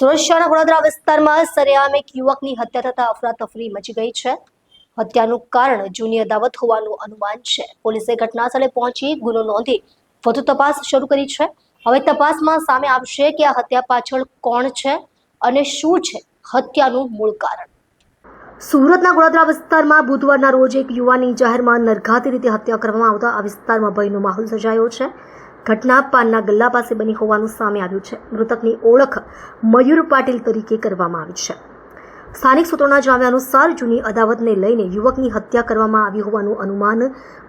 સુરત વડોદરા વિસ્તારમાં સરેઆમ એક યુવકની હત્યા થતા અફરાતફરી મચી ગઈ છે. હત્યાનું કારણ જૂની અદાવત હોવાનું અનુમાન છે. પોલીસે ઘટના સ્થળે પહોંચી ગુનો નોંધી વધુ તપાસ શરૂ કરી છે. હવે તપાસમાં સામે આવશે કે આ હત્યા પાછળ કોણ છે અને શું છે હત્યાનું મૂળ કારણ. સુરતના ગોળાદરા વિસ્તારમાં બુધવારના રોજ એક યુવાની જાહેરમાં નરઘાતી રીતે હત્યા કરવામાં આવતા આ વિસ્તારમાં ભયનો માહોલ સર્જાયો છે. ઘટના પાનના ગલ્લા પાસે બની હોવાનું સામે આવ્યું છે. મૃતકની ઓળખ મયુર પાટીલ તરીકે કરવામાં આવી છે. સ્થાનિક સૂત્રોના જણાવ્યા અનુસાર જૂની અદાવતને લઈને યુવકની હત્યા કરવામાં આવી હોવાનું અનુમાન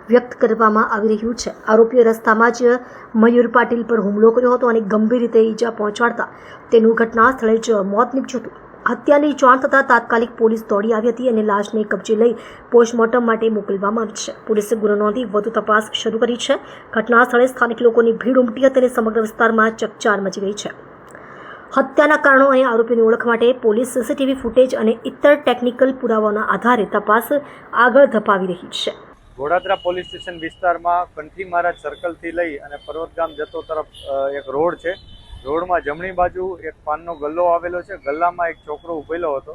વ્યક્ત કરવામાં આવી રહ્યું છે. આરોપીએ રસ્તામાં જ મયુર પાટીલ પર હુમલો કર્યો હતો અને ગંભીર રીતે ઈજા પહોંચાડતા તેનું ઘટના સ્થળે જ મોત નીપજ્યું હતું. હત્યાની જાણ થતાં તાત્કાલિક પોલીસ દોડી આવી હતી અને લાશને કબજે લઈ પોસ્ટમોર્ટમ માટે મોકલવામાં આવી છે. પોલીસે ગુનો નોંધી વધુ તપાસ શરૂ કરી છે. ઘટના સ્થળે સ્થાનિક લોકોની ભીડ ઉમટી હતી અને સમગ્ર વિસ્તારમાં ચકચાર મચી ગઈ છે. હત્યાના કારણો અને આરોપીની ઓળખ માટે પોલીસ સીસીટીવી ફૂટેજ અને ઇતર ટેકનિકલ પુરાવાના આધારે તપાસ આગળ ધપાવી રહી છે. ઘોડાદરા પોલીસ સ્ટેશન વિસ્તારમાં કંઠી મહારાજ સર્કલથી લઈ અને પર્વતગામ જતો તરફ એક રોડ છે. રોડમાં જમણી બાજુ એક પાનનો ગલ્લો આવેલો છે. ગલ્લામાં એક છોકરો ઉભેલો હતો.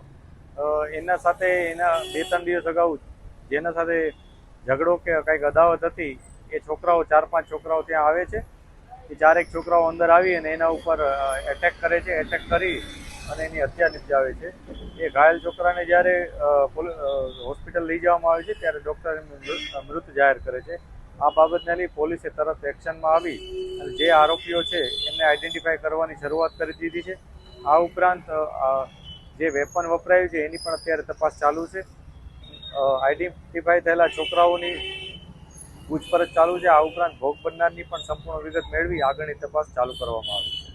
એના સાથે એના બે ત્રણ દિવસ અગાઉ જેના સાથે ઝઘડો કે કંઈક અદાવત હતી, એ છોકરાઓ, ચાર પાંચ છોકરાઓ ત્યાં આવે છે. એ ચારેક છોકરાઓ અંદર આવી અને એના ઉપર એટેક કરે છે. એટેક કરી અને એની હત્યા નિપજાવે છે. એ ઘાયલ છોકરાને જ્યારે હોસ્પિટલ લઈ જવામાં આવે છે, ત્યારે ડૉક્ટર મૃત જાહેર કરે છે. આ બાબતને લઈ પોલીસે તરત એક્શનમાં આવી અને જે આરોપીઓ છે એમને આઈડેન્ટિફાઈ કરવાની શરૂઆત કરી દીધી છે. આ ઉપરાંત જે વેપન વપરાયું છે એની પણ અત્યારે તપાસ ચાલુ છે. આઈડેન્ટિફાઈ થયેલા છોકરાઓની પૂછપરછ ચાલુ છે. આ ઉપરાંત ભોગ બનનારની પણ સંપૂર્ણ વિગત મેળવી આગળની તપાસ ચાલુ કરવામાં આવી